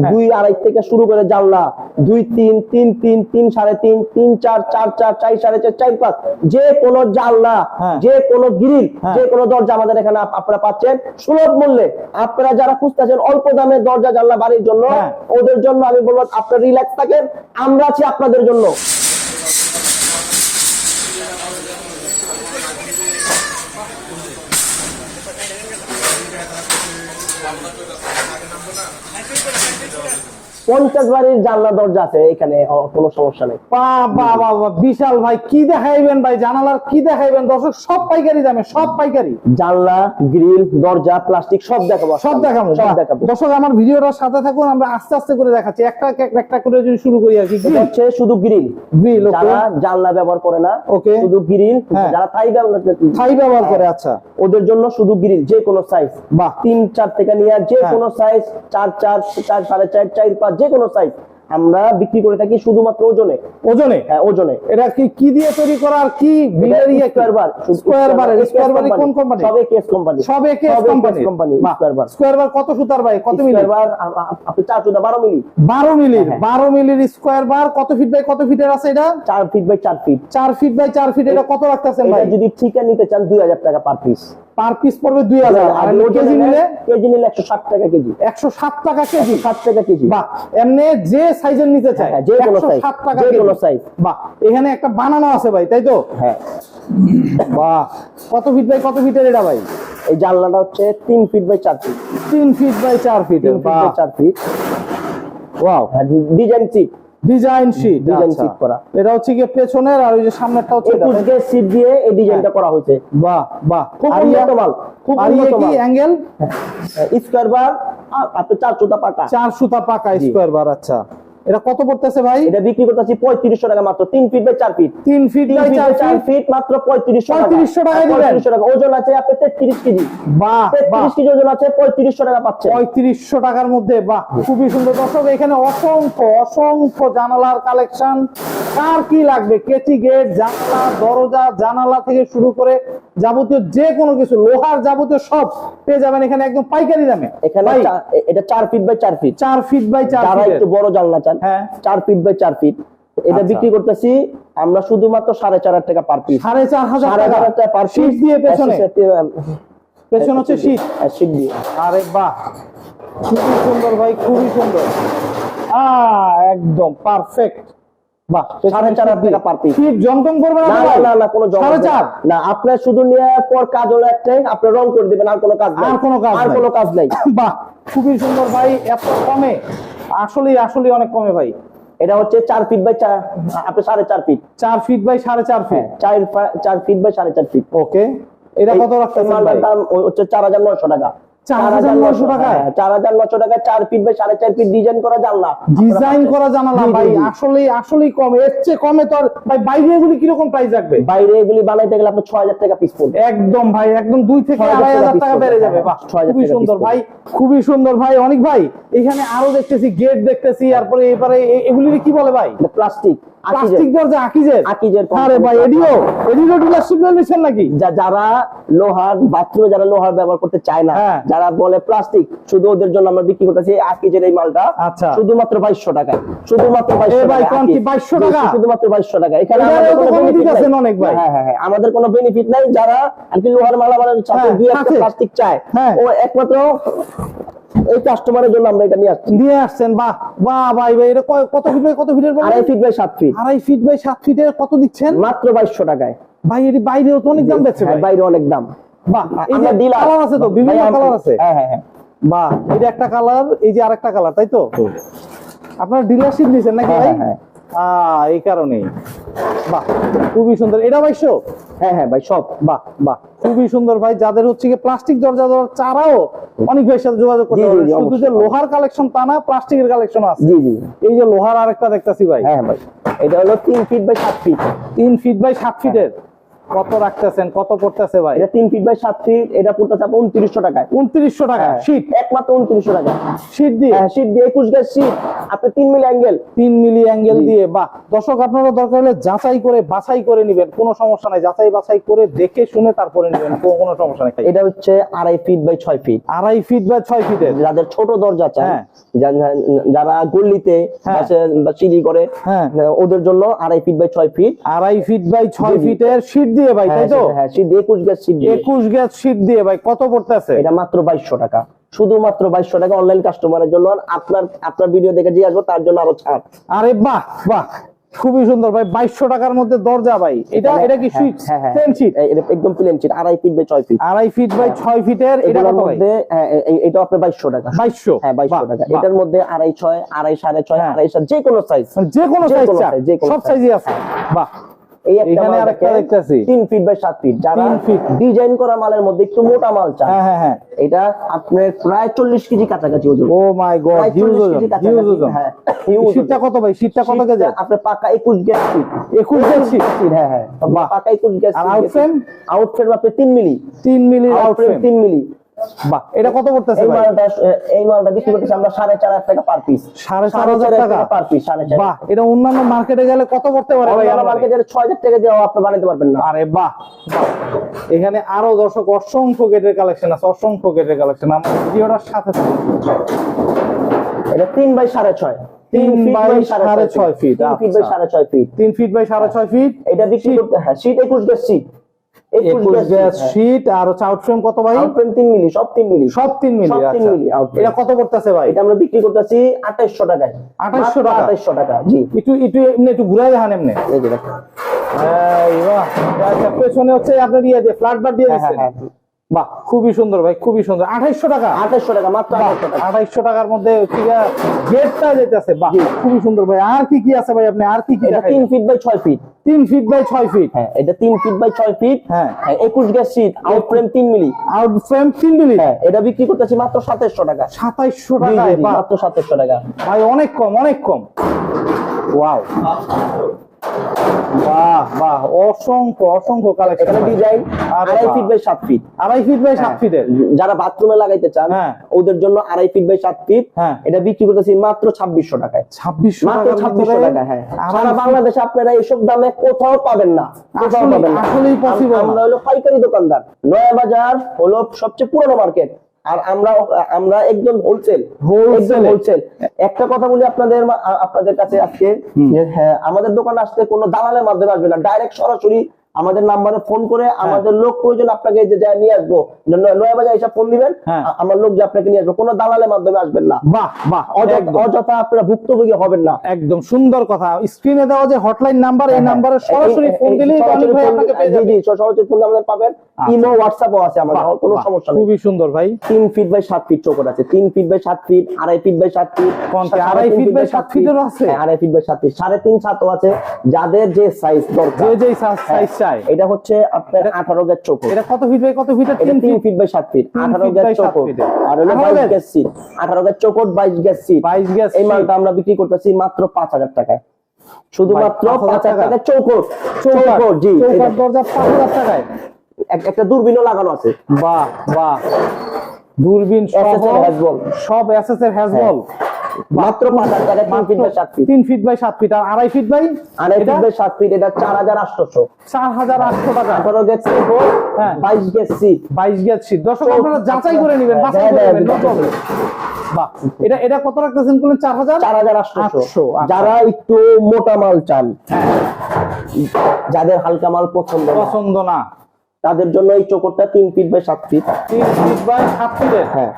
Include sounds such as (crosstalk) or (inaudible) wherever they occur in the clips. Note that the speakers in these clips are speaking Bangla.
হ্যাঁ। দুই আড়াই থেকে শুরু করে জানলা দুই তিন তিন তিন তিন সাড়ে তিন তিন চার চার চার চার সাড়ে চার চার পাঁচ যে কোনো জানলা হ্যাঁ। যে কোনো গ্রিল হ্যাঁ। যে কোনো দরজা আমাদের এখানে আপনারা পাচ্ছেন সুলভ মূল্যে আপনারা যারা খুঁজতেছেন অল্প দামে দরজা জানলা বাড়ির জন্য। ওদের জন্য আমি বলব আপনারা রিল্যাক্স থাকেন আমরা আছি আপনাদের জন্য 还飞过来，还飞过来。পঞ্চাশ বাড়ির জানলা দরজা আছে এখানে কোনো সমস্যা নেই। বিশাল ভাই কি দেখাইবেন ভাই? জানালার কি দেখাইবেন? দর্শক সব পাইকারি দামে সব পাইকারি। জানলা গ্রিল দরজা প্লাস্টিক সব দেখাবো সব দেখাবো সব। দেখাবো। দর্শক আমার ভিডিওটার সাথে থাকুন আমরা আস্তে আস্তে করে দেখাচ্ছি। একটা একটা করে যদি শুরু করি আর কি হচ্ছে শুধু গ্রিল। গ্রিল যারা জানলা ব্যবহার করে না ওকে। শুধু গ্রিল হ্যাঁ। যারা থাই ব্যবহার করে থাই ব্যবহার করে আচ্ছা। ওদের জন্য শুধু গ্রিল যে কোনো সাইজ বাহ। তিন চার থেকে নিয়ে যে হ্যাঁ। কোনো সাইজ চার চার চার সাড়ে চার চার পাঁচ যে কোনো সাইজ আমরা বিক্রি করে থাকি শুধুমাত্র ওজনে। ওজনে? হ্যাঁ ওজনে। এটা কি কি দিয়ে তৈরি করা আর কি বিলেরই square bar square bar square bar কোন কোম্পানি সবে কেস কোম্পানি সব একে company company square bar square bar কত সুতার ভাই? কত মিলি? স্কোয়ার বার আপনি চার চোদ্দ বারো মিলি। বারো মিলির হ্যাঁ। বারো মিলির স্কোয়ার বার কত ফিট বাই কত ফিটের আছে এটা? চার ফিট বাই চার ফিট চার ফিট বাই চার ফিট এটা কত রাখতেছেন ভাই? যদি ঠিকা নিতে চান দুই হাজার টাকা পার পিস পার পিস পড়বে দুই হাজার। আর কেজি নিলে? কেজি নিলে একশো ষাট টাকা কেজি। একশো সাত টাকা কেজি। ষাট টাকা কেজি। বাহ এমনি যে সাইজের নিতে হ্যাঁ, যে কোনো 107 size, টাকা যে। কোনো size। বাহ এখানে একটা বানানো আছে ভাই তাই তো? হ্যাঁ। বাহ কত ফিট বাই কত ফিটের এটা ভাই? এই জানলাটা হচ্ছে তিন ফিট বাই চার ফিট তিন ফিট বাই চার ফিট তিন ফিট বাই চার feet wow design sheet design sheet Design sheet করা। এটা হচ্ছে কি পেছনের আর ওই যে সামনেরটা হচ্ছে এটা, সিট দিয়ে এই ডিজাইনটা করা হয়েছে। বাহ বাহ। খুব ইয়া- উন্নত মাল খুব ইয়ে উন্নত কি? মাল। অ্যাঙ্গেল স্কোয়ার বার আপনি চার সুতা পাকা। চার সুতা পাকা। স্কোয়ার বার আচ্ছা। এটা কত পড়তেছে ভাই? এটা বিক্রি করতেছি পঁয়ত্রিশশো টাকা মাত্র। তিন ফিট বাই চার ফিট তিন ফিট বাই চার চার ফিট মাত্র পঁয়ত্রিশশো 3500 টাকায় দিবেন? পঁয়ত্রিশশো টাকা। ওজন আছে আপনি তেত্রিশ কেজি। বাহ বাহ। তেত্রিশ কেজি ওজন আছে পঁয়ত্রিশশো টাকা পাচ্ছেন। পঁয়ত্রিশশো টাকার মধ্যে বাহ খুবই সুন্দর। দর্শক এখানে অসংখ্য অসংখ্য জানালার কালেকশন। কার কি লাগবে? কেচি গেট জানালা দরজা জানালা থেকে শুরু করে যাবতীয় যে কোনো কিছু লোহার যাবতীয় সব পেয়ে যাবেন এখানে একদম পাইকারি দামে। এখানে এটা চার ফিট বাই চার ফিট চার ফিট বাই চার যারা একটু বড় জানলা চান হ্যাঁ। চার ফিট বাই চার ফিট এটা আচ্ছা। বিক্রি করতেছি আমরা শুধুমাত্র সাড়ে চার হাজার টাকা পার পিস সাড়ে চার হাজার টাকা। পার পিস দিয়ে পেছনে। পেছন হচ্ছে শীত শীত দিয়ে। আরে বাহ। খুবই সুন্দর ভাই খুবই সুন্দর। আহ একদম পারফেক্ট আপনার? শুধু নেওয়ার পর কাজ হলো একটাই আপনি রং করে দিবেন আর কোনো কাজ আর কোনো কাজ আর কোনো কাজ নাই। (laughs) বাহ খুবই সুন্দর ভাই এত কমে? আসলেই আসলেই অনেক কমে ভাই। এটা হচ্ছে চার ফিট বাই আপনি সাড়ে চার ফিট চার ফিট বাই সাড়ে চার ফিট চার চার ফিট বাই সাড়ে চার ফিট ওকে এটা কত ভাই? দাম হচ্ছে চার হাজার নয়শো টাকা। 4,900 টাকায়? হ্যাঁ, চার হাজার নশো টাকা চার ফিট বাই সাড়ে চার ফিট ডিজাইন করা জানলা। ডিজাইন করা জানালা জি, জি, ভাই জি। আসলেই আসলেই কম। এর চেয়ে কমে তো আর ভাই বাইরে এগুলি কীরকম প্রাইস রাখবে? বাইরে এগুলি বানাইতে গেলে আপনি ছয় হাজার টাকা পিস পড়বে। একদম ভাই একদম দুই থেকে আড়াই হাজার টাকা টাকা বেড়ে যাবে। হ্যাঁ, বাহ ছয় হাজার খুবই সুন্দর ভাই খুবই সুন্দর ভাই। অনেক ভাই এখানে আরও দেখতেছি গেট দেখতেছি তারপরে এবারে এ- এগুলি কি বলে ভাই? প্লাস্টিক প্লাস্টিক দরজা আকিজের আকিজের আরে ভাই এডিও এডিও ডিলারশিপ নিচ্ছেন নাকি যারা লোহার বাথরুমে যারা লোহার ব্যবহার করতে চায় না হ্যাঁ। যারা বলে প্লাস্টিক শুধু ওদের জন্য আমরা বিক্রি করতেছি আকিজের এই মালটা আচ্ছা। শুধুমাত্র বাইশশো টাকায় শুধুমাত্র এ বাইশশো ভাই, টাকা কোন কি 2200 টাকা? শুধুমাত্র এখানে আমাদের কোনো নাই। অনেক ভাই। হ্যাঁ হ্যাঁ হ্যাঁ আমাদের কোনো বেনিফিট নাই যারা আর কি লোহার মালা দুই একটা প্লাস্টিক চায় হ্যাঁ। ও একমাত্র এই কাস্টমারের জন্য আমরা এটা নিয়ে আসছি। দিয়ে আসছেন বাহ বাহ ভাই ভাই এটা কত ফিট বাই কত ফিটের? আড়াই ফিট বাই সাত ফিট আড়াই ফিট বাই সাত ফিটের কত দিচ্ছেন? মাত্র বাইশশো টাকায়। ভাই বাইরেও তো অনেক দাম বেচছে হ্যাঁ, বাইরে অনেক দাম। বাহ এই যে কালার আছে তো বিভিন্ন কালার আছে। হ্যাঁ হ্যাঁ হ্যাঁ। বাহ এটা একটা কালার এই যে আরেকটা কালার তাই তো? আপনার ডিলারশিপ দিয়েছেন নাকি হ্যাঁ, ভাই? হ্যাঁ, এই কারণেই। বাহ খুবই সুন্দর। এটা বাইশো হ্যাঁ হ্যাঁ ভাই সব। বাহ বাহ। খুবই সুন্দর ভাই। যাদের হচ্ছে কি প্লাস্টিক দরজা দেওয়ার চারাও অনেক ভাইয়ের সাথে যোগাযোগ করতে পারবেন। শুধু যে লোহার কালেকশন তা না প্লাস্টিকের কালেকশন আছে। জি জি। এই যে লোহার আরেকটা দেখতাছি ভাই। হ্যাঁ ভাই। এটা হলো 3 feet by 7 feet 3 feet by সাত ফিটের কত রাখতেছেন? কত পড়তেছে ভাই? এটা তিন ফিট বাই সাত ফিট এটা পড়তেছে আপনার উনত্রিশশো টাকায়। উনত্রিশশো টাকা হ্যাঁ, শীত একমাত্র উনত্রিশশো টাকা। শীত দিয়ে? হ্যাঁ শীত দিয়ে একুশ গ্যাস শীত আপনি তিন মিলি অ্যাঙ্গেল তিন মিলি অ্যাঙ্গেল দিয়ে বাহ! দর্শক আপনারা দরকার হলে যাচাই করে বাছাই করে নেবেন কোনো সমস্যা নাই। যাচাই বাছাই করে দেখে শুনে তারপরে নেবেন কোনো কোনো সমস্যা নাই। এটা হচ্ছে আড়াই ফিট বাই ছয় ফিট আড়াই ফিট বা ছয় ফিটের যাদের ছোট দরজা চায় হ্যাঁ। যারা গল্লিতে হ্যাঁ। বা সিঁড়ি করে হ্যাঁ। ওদের জন্য আড়াই ফিট বাই ছয় ফিট আড়াই ফিট বাই ছয় জি, জি। ফিটের শীট দিয়ে ভাই তাই তো? হ্যাঁ একুশ গ্যাস দিয়ে একুশ গ্যাস শীট দিয়ে ভাই কত পড়তেছে? এটা মাত্র বাইশশো টাকা। শুধুমাত্র বাইশশো টাকা অনলাইন কাস্টমারের জন্য। আপনার আপনার ভিডিও দেখে যে আসব তার জন্য আরও ছাড়। আরে বাহ বাহ খুবই সুন্দর ভাই বাইশশো টাকার মধ্যে দরজা ভাই। এটা এটা কি হ্যাঁ, হ্যাঁ হ্যাঁ শীট একদম প্লেন শীট আড়াই ফিট বাই ছয় ফিট আড়াই ফিট বাই ছয় ফিটের এটা এটার মধ্যে হ্যাঁ, এটা আপনার বাইশশো টাকা। বাইশশো? হ্যাঁ বাইশশো টাকা। এটার মধ্যে আড়াই ছয় আড়াই সাড়ে ছয় হ্যাঁ। আড়াই সাত যে কোনো সাইজ যে কোনো সাইজ যে কোনো সব। সাইজই আছে। বাহ। এই একটা মাল আরেকটা দেখতেছি। তিন ফিট বাই সাত ফিট যারা তিন feet। ডিজাইন করা মালের মধ্যে একটু মোটা মাল চান হ্যাঁ হ্যাঁ হ্যাঁ। এটা আপনার প্রায় চল্লিশ কেজি কাছাকাছি ওজন। ও মাই গড হিউজ ওজন হিউজ ওজন। হ্যাঁ, শীতটা কত ভাই? শীতটা কত কেজি? শীতটা আপনার পাকা একুশ গ্যাস ফিট একুশ গ্যাস শীত হ্যাঁ হ্যাঁ। পাকা একুশ গ্যাস আর outframe? আউটফ্রেম আপনার তিন মিলি। তিন মিলি আউটফ্রেম আউটফ্রেম তিন মিলি। বাহ এটা কত পড়তেছে এই মালটা এই মালটা বিক্রি করতেছি আমরা হাজার টাকা পার পিস সাড়ে চার হাজার টাকা? পার পিস সাড়ে বাহ এটা অন্যান্য মার্কেটে গেলে কত পড়তে পারে? ভাই অন্যান্য আমাদের? মার্কেটের টাকা দিয়ে আপনি বানাতে পারবেন না। আরে বাহ বাহ। এখানে আরও দর্শক অসংখ্য গেটের কালেকশন আছে অসংখ্য গেটের কালেকশন আমার ভিডিওটার সাথে এটা তিন বাই সাড়ে ছয়। তিন feet সাড়ে ছয় feet, তিন ফিট বাই আচ্ছা। সাড়ে ছয় ফিট তিন ফিট বাই সাড়ে ছয় ফিট এটা বিক্রি করতে হ্যাঁ শীত একুশ গ্যাস শীত শীট আর হচ্ছে আউটফ্রেম কত ভাই আউটফ্রেম তিন মিলি সব মিলি সব মিলি সব আচ্ছা। মিলি। এটা কত করতেছে ভাই এটা আমরা বিক্রি করতেছি টাকায় 2800 টাকা? জি একটু একটু এমনি একটু ঘুরাই দেখান এমনি এই যে দেখেন। আচ্ছা পেছনে হচ্ছে আপনার ইয়ে দিয়ে ফ্ল্যাট বার দিয়ে হ্যাঁ, হ্যাঁ, হ্যাঁ। বাহ খুবই সুন্দর ভাই খুবই সুন্দর। আঠাইশশো টাকা? আঠাইশশো টাকা মাত্র আঠাইশশো টাকা। টাকার মধ্যে গেটটা যেতেছে বাহ খুবই সুন্দর ভাই। আর কি কি আছে ভাই আপনি? আর কি কি তিন ফিট বাই ছয় ফিট তিন ফিট বাই ছয় ফিট হ্যাঁ এটা তিন ফিট বাই ছয় ফিট হ্যাঁ। একুশ গ্যাস শীট আউটফ্রেম তিন মিলি আউট ফ্রেম তিন মিলি হ্যাঁ এটা বিক্রি করতেছি মাত্র সাতাইশশো টাকা। সাতাইশশো বাহ। মাত্র সাতাইশশো টাকা। ভাই অনেক কম অনেক কম। ওয়াও বাহ বাহ অসংখ্য অসংখ্য কালেকশন এখানে ডিজাইন আড়াই ফিট বাই সাত ফিট আড়াই ফিট বাই সাত ফিটের যারা বাথরুমে লাগাইতে চান হ্যাঁ। ওদের জন্য আড়াই ফিট বাই সাত ফিট হ্যাঁ। এটা বিক্রি করতেছি মাত্র ছাব্বিশশো টাকায়। ছাব্বিশশো মাত্র ছাব্বিশশো টাকা হ্যাঁ। সারা বাংলাদেশে আপনারা এইসব দামে কোথাও পাবেন না। কোথাও পাবেন না। আসলেই possible আমরা হলো পাইকারি দোকানদার। নয়া বাজার হলো সবচেয়ে পুরনো মার্কেট আর আমরা আমরা একদম হোলসেল একজন। হোলসেল একটা কথা বলি আপনাদের আপনাদের কাছে আজকে হ্যাঁ আমাদের দোকানে আসতে কোনো দালালের মাধ্যমে আসবে না। ডাইরেক্ট সরাসরি আমাদের নাম্বারে ফোন করে হ্যাঁ। আমাদের লোক প্রয়োজন আপনাকে যে যা নিয়ে আসব। নয়া বাজার এসে ফোন দিবেন। হ্যাঁ। আমার লোক যে আপনাকে নিয়ে আসবে কোনো দালালের মাধ্যমে আসবেন না। বাহ বাহ অযথা আপনারা ভুক্তভোগী হবেন না। একদম সুন্দর কথা। স্ক্রিনে দেওয়া যে হটলাইন নাম্বার এই হ্যাঁ, নাম্বারে সরাসরি ফোন এই- দিলেই সরাসরি ভাই আপনাকে পেয়ে জি, জি, সরাসরি ফোন আমাদের পাবেন। ইমো হোয়াটসঅ্যাপও আছে আমাদের কোনো সমস্যা নেই। খুবই সুন্দর ভাই। ফিট বাই ফিট চৌকট আছে। ফিট বাই ফিট আড়াই ফিট বাই ফিট? আড়াই ফিটেরও আছে? হ্যাঁ, আড়াই ফিট বাই সাত ফিট সাড়ে তিন সাতও আছে। যাদের যে সাইজ দরকার। যে যেই সাইজ চাই। এটা হচ্ছে আপনার গেজ এটা কত ফিট বাই কত ফিট এটা ফিট বাই ফিট গেজ। আর হলো 18 বাইশ গজ? Gauge sheet gauge gauge sheet এই মালটা আমরা বিক্রি করতেছি মাত্র পাঁচ হাজার টাকায়। শুধুমাত্র পাঁচ হাজার পাঁচ হাজার টাকা? টাকা চৌকট। জি দরজা টাকায়। এক- একটা দূরবীনও লাগানো আছে। বাহ বাহ। দূরবীন হ্যাজবল। সব এসএস এর হ্যাজবল মাত্র পাঁচ হাজার টাকা তিন ফিট বাই সাত ফিট তিন ফিট বাই সাত ফিট আর আড়াই ফিট বাই আড়াই ফিট বাই সাত ফিট এটা চার হাজার আটশোশো। চার হাজার আটশো টাকা। আঠারো গেজ চৌকট হ্যাঁ। বাইশ গেজ সিট বাইশ গ্যাস শীত দর্শক আপনারা যাচাই করে নেবেন হ্যাঁ, হ্যাঁ, হ্যাঁ। বাহ। এটা এটা কত রাখতেছেন বললেন চার হাজার? চার হাজার আটশো, আচ্ছা। যারা একটু মোটা মাল চান যাদের হালকা মাল পছন্দ পছন্দ না। তাদের জন্য এই চৌকটটা তিন ফিট বাই সাত ফিট তিন ফিট বাই সাত ফিটের হ্যাঁ।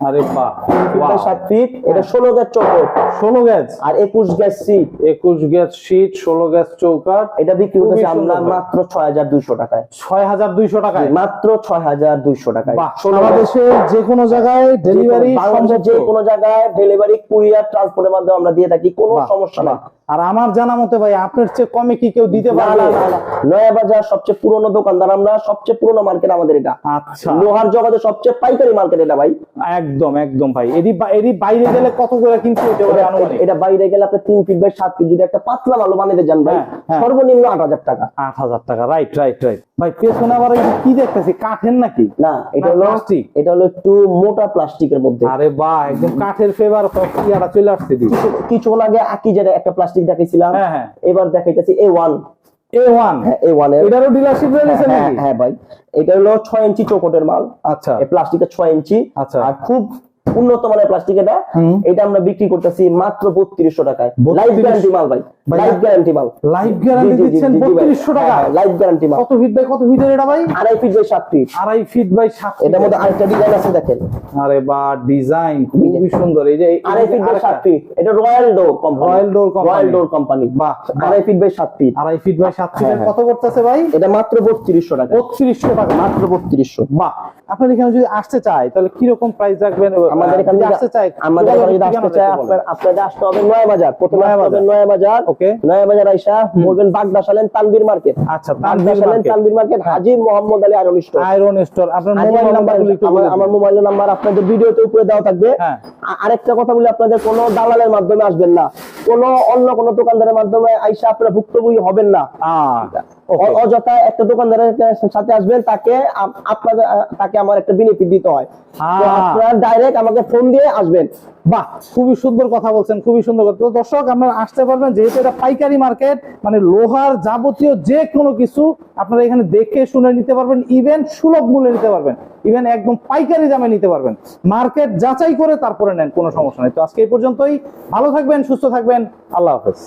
আরে বাহ বাই সাত ফিট এটা ষোলো গ্যাস চৌকট। ষোলো গ্যাস আর একুশ গ্যাস সিট একুশ গ্যাস শীট ষোলো গ্যাস চৌকাট এটা বিক্রি করতেছি আমরা মাত্র ছয় হাজার দুইশো টাকায়। ছয় হাজার দুইশো টাকায়? মাত্র ছয় হাজার দুইশো টাকায়। বাহ ষোলো সারা গ্যাস দেশের যে কোনো জায়গায় ডেলিভারি বাংলাদেশের যে কোনো জায়গায় ডেলিভারি কুরিয়ার ট্রান্সপোর্টের মাধ্যমে আমরা দিয়ে থাকি কোনো সমস্যা নেই। বাহ। আর আমার জানা মতে ভাই আপনার চেয়ে কমে কি কেউ দিতে পারবে। নয়া বাজার সবচেয়ে পুরনো দোকানদার আমরা সবচেয়ে পুরনো মার্কেট আমাদের এটা। আচ্ছা। লোহার জগতে সবচেয়ে পাইকারি মার্কেট এটা ভাই। একদম একদম ভাই। এদি এদি বাইরে গেলে কত করে কিনতে হতে পারে এটা- বাইরে গেলে আপনি তিন ফিট বাই সাত ফিট যদি একটা পাতলা ভালো বানাতে যান ভাই হ্যাঁ। সর্বনিম্ন আট হাজার টাকা। আট হাজার টাকা রাইট রাইট রাইট ভাই পেছনে আবার কি দেখতেছি কাঠের নাকি? না এটা হলো plastic। এটা হলো একটু মোটা প্লাস্টিকের মধ্যে। আরে বাহ একদম কাঠের ফেভার ইয়াটা চলে আসছে কিছু- কিছুক্ষণ আগে আকি যেটা একটা প্লাস্টিক দেখাইছিলাম। হ্যাঁ, হ্যাঁ। এবার দেখাইতেছি এ ওয়ান এ ওয়ান হ্যাঁ হ্যাঁ হ্যাঁ ভাই। এটা হলো ছয় ইঞ্চি চৌকটের মাল। আচ্ছা। প্লাস্টিকের ছয় ইঞ্চি। আচ্ছা। আর খুব উন্নত মানের প্লাস্টিক এটা এটা আমরা বিক্রি করতেছি মাত্র বত্রিশশো টাকায়। লাইফ গ্যারান্টি মাল ভাই। লাইফ গ্যারান্টি মাল। লাইভ গ্যারান্টি দিচ্ছেন। বত্রিশশো টাকা। হ্যাঁ, লাইফ গ্যারান্টি মাল। কত ফিট বাই কত ফিটের এটা ভাই? আড়াই ফিট বাই সাত ফিট আড়াই ফিট বাই সাত এটার মধ্যে আরেকটা ডিজাইন আছে দেখেন। আরে বা ডিজাইন খুবই সুন্দর। এই যে আড়াই ফিট বাই সাত ফিট এটা Royal Door company Royal Door company। Royal Door company বাহ, বাহ। আড়াই ফিট বাই সাত ফিট আড়াই ফিট বাই সাত হ্যাঁ, কত করতেছে ভাই? এটা মাত্র বত্রিশশো টাকা। বত্রিশশো টাকা। মাত্র বত্রিশশো। বাহ। আপনার এখানে যদি আসতে চায় তাহলে কীরকম প্রাইস রাখবেন? আমাদের এখানে আসতে চায় আমাদের এখানে যদি আসতে আপনার আপনাদের আসতে হবে নয় বাজার প্রথমে নয়া আসতে হবে বাজার। বাজার Okay. নয় বাজার আইসা বলবেন বাগদা সালেন তানবীর মার্কেট। আচ্ছা, সালেন। Tanvir market. Haji Mohammad Ali iron store. Iron store. আপনার মোবাইল নাম্বার আমার মোবাইল নাম্বার আপনাদের ভিডিওতে উপরে দেওয়া থাকবে। হ্যাঁ। আরেকটা কথা বলি আপনাদের কোনো দালালের মাধ্যমে আসবেন না। কোনো অন্য কোনো দোকানদারের মাধ্যমে আইসা আপনারা ভুক্তভোগী হবেন না। অযথা একটা দোকানদারের সাথে আসবেন তাকে আপনাদের তাকে আমার একটা বেনিফিট দিতে হয়। আপনারা ডাইরেক্ট আমাকে ফোন দিয়ে আসবেন। বাহ খুবই সুন্দর কথা বলছেন খুবই সুন্দর কথা। দর্শক আপনারা আসতে পারবেন যেহেতু এটা পাইকারি মার্কেট মানে লোহার যাবতীয় যে কোনো কিছু আপনারা এখানে দেখে শুনে নিতে পারবেন ইভেন সুলভ মূল্যে নিতে পারবেন। ইভেন একদম পাইকারি দামে নিতে পারবেন। মার্কেট যাচাই করে তারপরে নেন কোনো সমস্যা নেই। তো আজকে এই পর্যন্তই। ভালো থাকবেন সুস্থ থাকবেন। আল্লাহ হাফেজ।